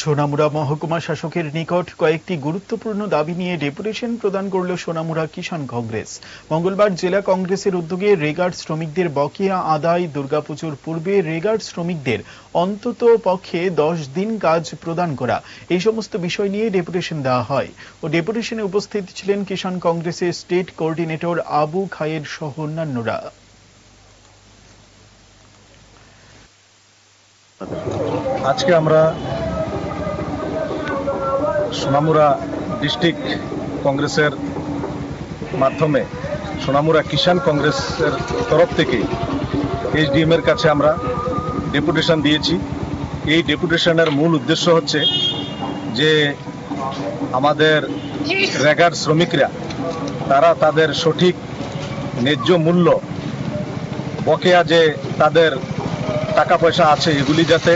সোনামুড়া মহকুমা শাসকের নিকট কয়েকটি গুরুত্বপূর্ণ দাবি নিয়ে ডেপুটেশন প্রদান করল সোনামুড়া কিষাণ কংগ্রেস। মঙ্গলবার জেলা কংগ্রেসের উদ্যোগে রেগার্ড শ্রমিকদের বকেয়া আদায় দুর্গাপুজোর পূর্বে রেগার্ড শ্রমিকদের অন্তত পক্ষে দশ দিন কাজ প্রদান করা, এই সমস্ত বিষয় নিয়ে ডেপুটেশন দেওয়া হয়। ও ডেপুটেশনে উপস্থিত ছিলেন কিষাণ কংগ্রেসের স্টেট কোঅর্ডিনেটর আবু খায়ের সহ অন্যান্যরা। আজকে আমরা সোনামুড়া ডিস্ট্রিক্ট কংগ্রেসের মাধ্যমে, সোনামুড়া কিষাণ কংগ্রেসের তরফ থেকে এইচডিএম এর কাছে আমরা ডেপুটেশন দিয়েছি। এই ডেপুটেশনের মূল উদ্দেশ্য হচ্ছে যে আমাদের রেগার শ্রমিকরা, তারা তাদের সঠিক ন্যায্য মূল্য বকেয়া যে তাদের টাকা পয়সা আছে, এগুলি যাতে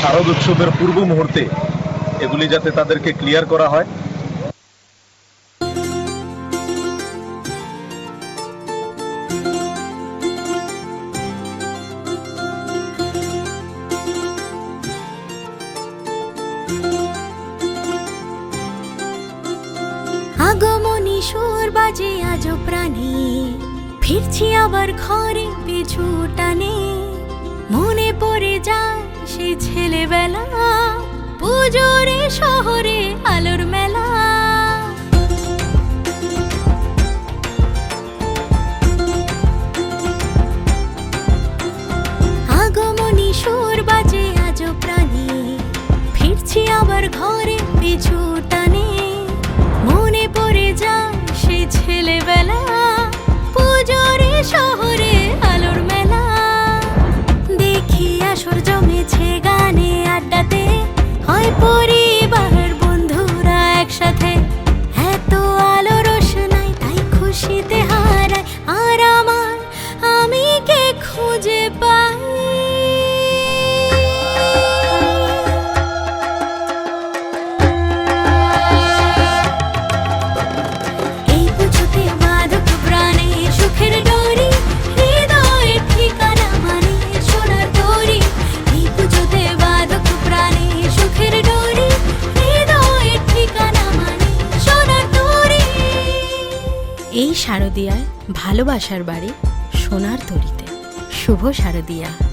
শারদ উৎসবের পূর্ব মুহূর্তে এগুলি যাতে তাদেরকে ক্লিয়ার করা হয়। আগমনী সুর বাজে আজ প্রাণে। ফিরছি আবার ঘরে পিছু টানে। মনে পড়ে যায় সে ছেলেবেলা। পুজোরে শহরে আলোর মেলা। আগমনী সুর বাজে আজ প্রাণী। ফিরছি আবার ঘরে পিছু সোনার তরি। এই শারদিয়ায় ভালোবাসার বাড়ি সোনার তরিতে শুভ শারদিয়া।